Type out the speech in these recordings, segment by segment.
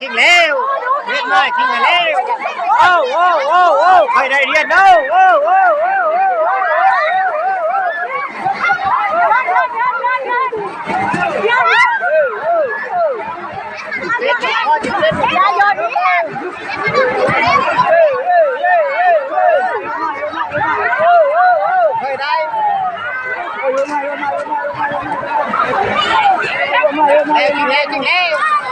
Chính lêu, Việt Mai chính là lêu. Ô ô ô ô, phải đại điện đâu. Ô ô ô. Hãy subscribe cho kênh Ghiền Mì Gõ Để không bỏ lỡ những video hấp dẫn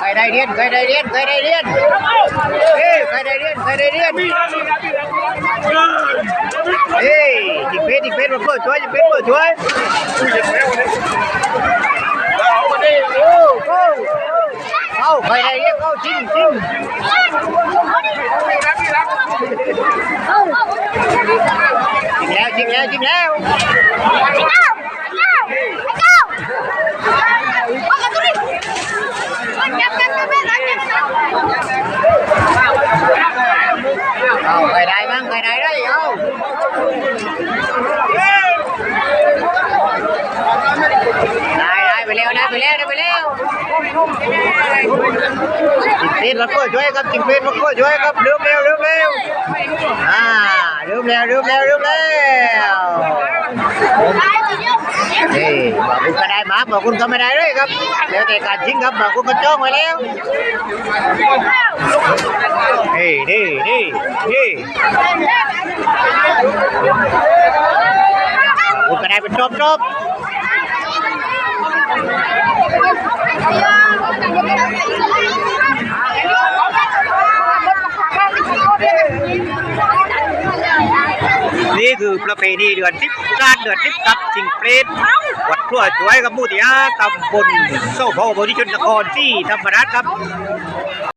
cây đây điên cây đây điên cây đây điên cây đây điên cây đây điên ê thì phết thì phết một bữa chuối thì phết bữa cây đây điên câu chín chín จริงแล้วจริงแล้วได้ใครบ้างโอ้โอ้เอาได้เรียนใครได้เรียนใครได้เรียนเฮ้ยใครได้เรียนใครได้เรียนเฮ้ยจิงเพชรจิงเพชรมาเพื่อช่วยจิงเพชรเพื่อช่วยโอ้าได้เกาจริงจริงจริงแล้วเอาใครได้บ้างใครได้ได้เอาได้ได้ไปแล้วได้ไปแล้วได้ไปแล้วจิงเพชรมาเพื่อช่วยครับจิงเพชรมาเพื่อช่วยครับเร็วเร็วเร็วเร็วอ่า เร็วเร็วเร็วเร็วเร็วเร็วนี่บอกคุณก็ได้มาบอกคุณก็ไม่ได้เลยครับแล้วแต่การชิงครับบอกคุณก็จ้องไว้แล้วนี่นี่นี่นี่คุณก็ได้เป็นจบจบ นี่คือประเพณีเดือนทิพย์การเดือนทิพย์กับจิงเปรตวัดครัวช่วยกับมูติอาตำบลโซ่พอบริชนนครที่ธรรมราชครับ